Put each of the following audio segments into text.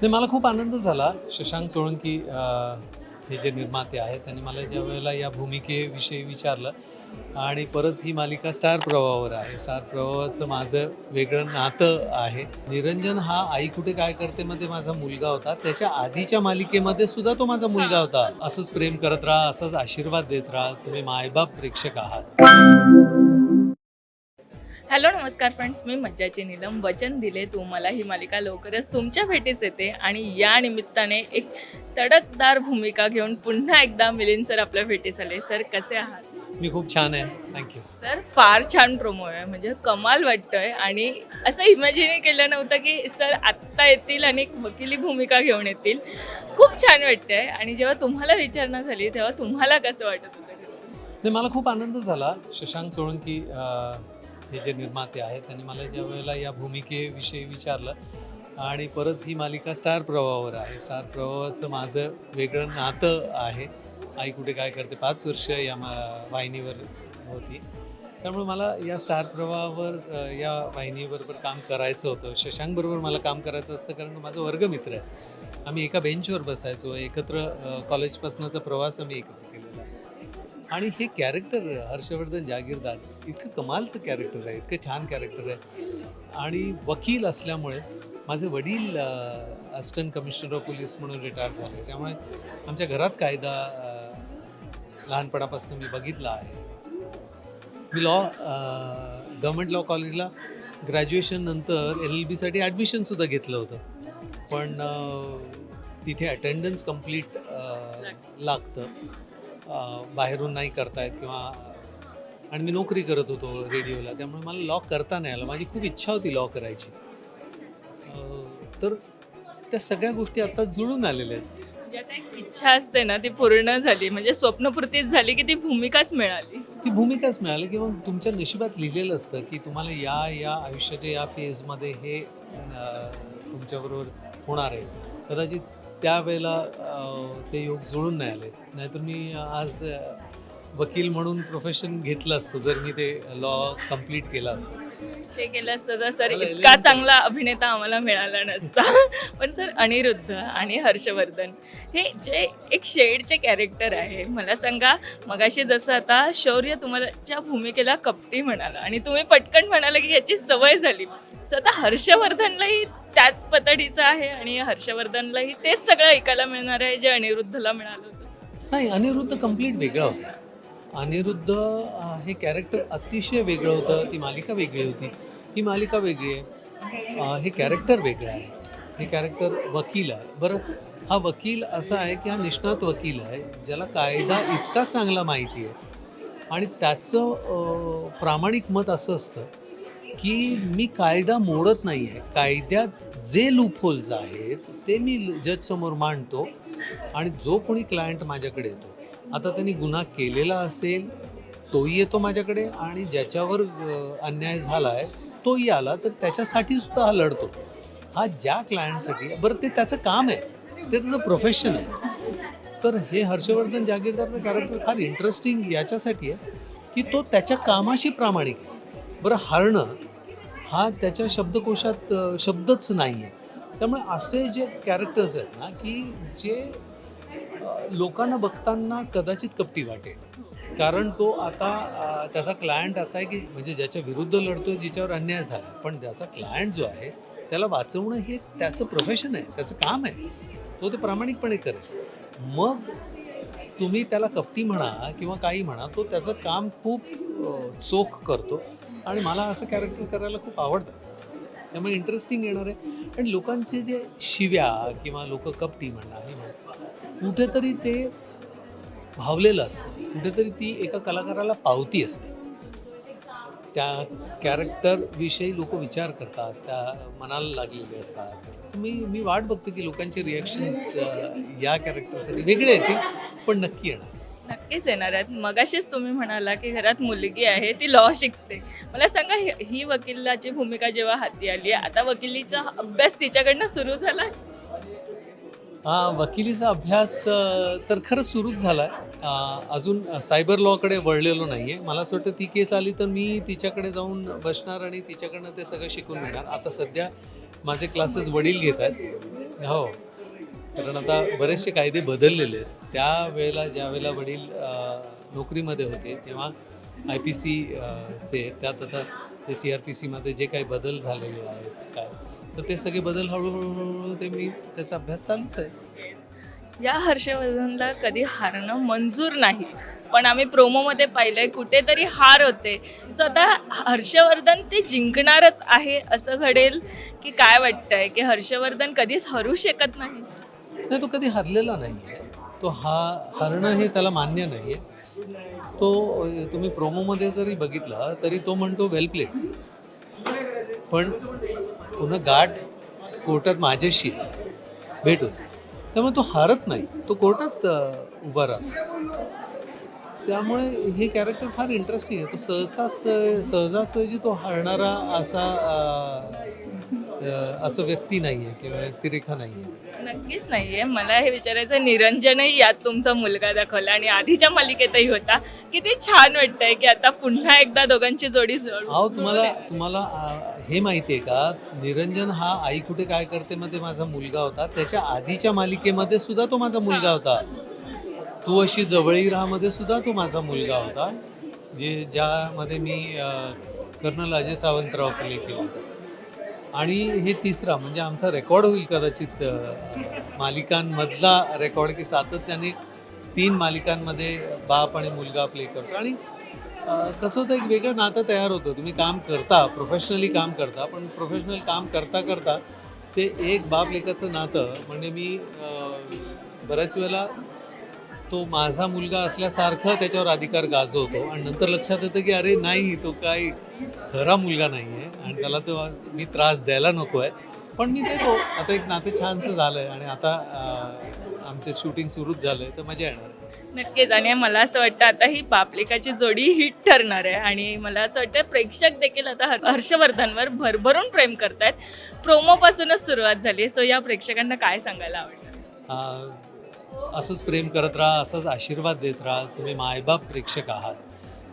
नाही मला खूप आनंद झाला शशांक सोळंकी हे जे निर्माते आहेत त्यांनी मला ज्या वेळेला या भूमिकेविषयी विचारलं आणि परत ही मालिका स्टार प्रवाहावर आहे. स्टार प्रवाहाचं माझं वेगळं नातं आहे. निरंजन हा आई कुठे काय करते मध्ये माझा मुलगा होता. त्याच्या आधीच्या मालिकेमध्ये सुद्धा तो माझा मुलगा होता. असंच प्रेम करत राहा असंच आशीर्वाद देत राहा. तुम्ही मायबाप प्रेक्षक आहात. हॅलो नमस्कार फ्रेंड्स. मी मज्जाची नीलम. वचन दिले तू मला ही मालिका लवकरच तुमच्या भेटीस येते आणि या निमित्ताने एक तडकदार भूमिका घेऊन पुन्हा एकदा मिलिंद सर आपल्या भेटीस आले. सर कसे आहात? मी खूप छान आहे. थँक्यू सर फार छान प्रोमो आहे. म्हणजे कमाल वाटतोय. आणि असं इमॅजिन केलं नव्हतं की सर आत्ता येतील आणि एक वकिली भूमिका घेऊन येतील. खूप छान वाटतंय. आणि जेव्हा तुम्हाला विचारणा झाली तेव्हा तुम्हाला कसं वाटत होतं? मला खूप आनंद झाला शशांक सोळंकी हे जे निर्माते आहेत त्यांनी मला ज्या वेळेला या भूमिकेविषयी विचारलं आणि परत ही मालिका स्टार प्रवाहावर आहे. स्टार प्रवाहाचं माझं वेगळं नातं आहे. आई कुठे काय करते? पाच वर्ष या मा वाहिनीवर होती. त्यामुळे मला या स्टार प्रवाहावर या वाहिनीबरोबर काम करायचं होतं. शशांकबरोबर मला काम करायचं असतं कारण माझा वर्गमित्र आहे. आम्ही एका बेंचवर बसायचो. एकत्र कॉलेजपासूनचा प्रवास आम्ही एकत्र केला. आणि हे कॅरेक्टर हर्षवर्धन जागीरदार इतकं कमालचं कॅरेक्टर आहे इतकं छान कॅरेक्टर आहे. आणि वकील असल्यामुळे माझे वडील असिस्टंट कमिशनर ऑफ पोलीस म्हणून रिटायर झाले. त्यामुळे आमच्या घरात कायदा लहानपणापासून मी बघितला आहे. मी लॉ गव्हर्मेंट लॉ कॉलेजला ग्रॅज्युएशन नंतर एल एल बीसाठी ॲडमिशनसुद्धा घेतलं होतं. पण तिथे अटेंडन्स कंप्लीट लागतं. बाहेरून नाही करतायत किंवा आणि मी नोकरी करत होतो रेडिओला त्यामुळे मला लॉ करता नाही आलं. माझी खूप इच्छा होती लॉ करायची. तर त्या सगळ्या गोष्टी आता जुळून आलेल्या आहेत. म्हणजे आता एक इच्छा असते ना ती पूर्ण झाली. म्हणजे स्वप्नपूर्तीच झाली की ती भूमिकाच मिळाली. ती भूमिकाच मिळाली किंवा तुमच्या नशिबात लिहिलेलं असतं की तुम्हाला या या आयुष्याच्या या फेजमध्ये हे अ, तुमच्याबरोबर होणार आहे. कदाचित त्यावेळेला ते योग जुळून नाही आले. नाहीतर मी आज वकील म्हणून प्रोफेशन घेतलं असतं जर मी ते लॉ कंप्लीट केलं असतं. ते केलं असतं तर सर इतका चांगला अभिनेता आम्हाला मिळाला नसता. पण सर अनिरुद्ध आणि हर्षवर्धन हे जे एक शेडचे कॅरेक्टर आहे मला सांगा मगाशी जसं आता शौर्य तुम्हाला भूमिकेला कपटी म्हणाला आणि तुम्ही पटकन म्हणाला की याची सवय झाली. सो आता हर्षवर्धनलाही त्याच पतडीचं आहे आणि हर्षवर्धनलाही तेच सगळं ऐकायला मिळणार आहे जे अनिरुद्धला मिळालं होतं. नाही अनिरुद्ध कंप्लीट वेगळा होता. अनिरुद्ध हे कॅरेक्टर अतिशय वेगळं होतं. ती मालिका वेगळी होती. ही मालिका वेगळी आहे. हे कॅरेक्टर वेगळं आहे. हे कॅरेक्टर वकील आहे. बरं हा वकील असा आहे की हा निष्णात वकील आहे ज्याला कायदा इतका चांगला माहिती आहे. आणि त्याचं प्रामाणिक मत असं असतं की मी कायदा मोडत नाही आहे कायद्यात जे लूपहोल्स आहेत ते मी जजसमोर मांडतो आणि जो कोणी क्लायंट माझ्याकडे येतो आता त्यांनी गुन्हा केलेला असेल तोही येतो माझ्याकडे आणि ज्याच्यावर अन्याय झाला आहे तोही आला तर त्याच्यासाठी सुद्धा हा लढतो. हा ज्या क्लायंटसाठी बरं ते त्याचं काम आहे. ते त्याचं प्रोफेशन आहे. तर हे हर्षवर्धन जागीरदारचं कॅरेक्टर फार इंटरेस्टिंग याच्यासाठी आहे की तो त्याच्या कामाशी प्रामाणिक आहे. बरं हरणं हा त्याच्या शब्दकोशात शब्दच नाही आहे त्यामुळे असे जे कॅरेक्टर्स आहेत ना की जे लोकांना बघताना कदाचित कपटी वाटेल. कारण तो आता त्याचा क्लायंट असा आहे की म्हणजे ज्याच्या विरुद्ध लढतोय जिच्यावर अन्याय झाला. पण त्याचा क्लायंट जो आहे त्याला वाचवणं हे त्याचं प्रोफेशन आहे त्याचं काम आहे. तो ते प्रामाणिकपणे करेल. मग तुम्ही त्याला कपटी म्हणा किंवा काही म्हणा तो त्याचं काम खूप चोख करतो. आणि मला असं कॅरेक्टर करायला खूप आवडतं. त्यामुळे इंटरेस्टिंग येणार आहे. आणि लोकांचे जे शिव्या किंवा लोक कपटी म्हणा हे म्हणा कुठेतरी ते भावलेलं असतं. कुठेतरी ती एका कलाकाराला पावती असते. त्या कॅरेक्टरविषयी लोक विचार करतात त्या मनाला लागलेले असतात. मी मी वाट बघतो की लोकांचे रिॲक्शन्स या कॅरेक्टरसाठी वेगळे येतील पण नक्की येणार. नक्कीच येणार आहेत. मगाशीच तुम्ही म्हणाला की घरात मुलगी आहे ती लॉ शिकते. मला सांगा ही- ही वकिलाची भूमिका जेव्हा हाती आली आता वकिलीचा अभ्यास तिच्याकडनं सुरू झाला? हा वकिलीचा अभ्यास अ, तर खरंच सुरूच झाला. आहे अजून सायबर लॉकडे वळलेलो नाही आहे मला असं वाटतं ती केस आली तर मी तिच्याकडे जाऊन बसणार आणि तिच्याकडनं ते सगळं शिकून घेणार. आता सध्या माझे क्लासेस वडील घेत आहेत. हो. कारण आता बरेचसे कायदे बदललेले आहेत. त्यावेळेला ज्या वेळेला वडील नोकरीमध्ये होते तेव्हा आय पी सी चे त्यात आता ते सी आर पी सीमध्ये जे काही बदल झालेले आहेत काय तर ते सगळे बदल हळूहळू हळूहळू ते मी त्याचा अभ्यास चालूच आहे. या हर्षवर्धनला कधी हारणं मंजूर नाही पण आम्ही प्रोमोमध्ये पाहिलंय कुठेतरी हार होते. स्वतः हर्षवर्धन ते जिंकणारच आहे असं घडेल की काय वाटतंय की हर्षवर्धन कधीच हरू शकत नाही? नाही तो कधी हरलेला नाही आहे तो हा हरणं हे त्याला मान्य नाही आहे तो तुम्ही प्रोमोमध्ये जरी बघितला तरी तो म्हणतो वेल प्लेड पण पुन्हा गाठ कोर्टात माझ्याशी आहे. भेटू त्यामुळे तो हारत नाही. तो कोर्टात उभा राहतो. त्यामुळे हे कॅरेक्टर फार इंटरेस्टिंग आहे. तो सहसा सहजासहजी तो हरणारा असा असं व्यक्ती नाही आहे किंवा व्यक्तिरेखा नाही आहे नक्कीच नाहीये. मला हे विचारायचं निरंजनही यात तुमचा मुलगा दाखवला आणि आधीच्या मालिकेतही होता. किती छान वाटतंय की आता पुन्हा एकदा दोघांची जोडी जोड अहो तुम्हाला तुम्हाला आ, हे माहिती आहे का? निरंजन हा आई कुठे काय करते मध्ये माझा मुलगा होता. त्याच्या आधीच्या मालिकेमध्ये सुद्धा तो माझा मुलगा होता. तू अशी जवळी राहामध्ये सुद्धा तो माझा मुलगा होता. जे ज्यामध्ये मी uh, colonel Ajay Sawantrao play केला होता. आणि हे तिसरा म्हणजे आमचा रेकॉर्ड होईल कदाचित मालिकांमधला रेकॉर्ड की सातत्याने तीन मालिकांमध्ये बाप आणि मुलगा प्ले करतो. आणि कसं होतं एक वेगळं नातं तयार होतं. तुम्ही काम करता प्रोफेशनली काम करता पण प्रोफेशनल काम करता करता ते एक बाप लेकाचं नातं. म्हणजे मी बऱ्याच वेळेला तो माझा मुलगा असल्यासारखं त्याच्यावर अधिकार गाजवतो. आणि नंतर लक्षात येतं की अरे नाही तो काही खरा मुलगा नाही आहे आणि त्याला तो मी त्रास द्यायला नको आहे पण मी देतो. आता एक नातं छानसं झालं आहे आणि आता आमचे शूटिंग सुरूच झालं आहे तर मजा येणार. नक्कीच. आणि मला असं वाटतं आता ही बापलेकाची जोडी हिट ठरणार आहे. आणि मला असं वाटतं प्रेक्षक देखील आता हर- हर्षवर्धनवर भरभरून प्रेम करतायत. प्रोमोपासूनच सुरुवात झाली सो या प्रेक्षकांना काय सांगायला आवडतं? असंच प्रेम करत राहा असंच आशीर्वाद देत राहा. तुम्ही मायबाप प्रेक्षक आहात.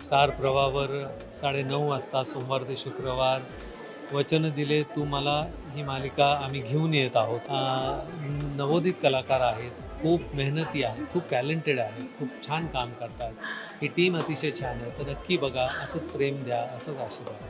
स्टार प्रवाहावर साडेनऊ वाजता सोमवार ते शुक्रवार वचन दिले तू मला ही मालिका आम्ही घेऊन येत आहोत. नवोदित कलाकार आहेत खूप मेहनती आहेत खूप टॅलेंटेड आहेत खूप छान काम करतात. ही टीम अतिशय छान आहे. तर नक्की बघा असंच प्रेम द्या असंच आशीर्वाद.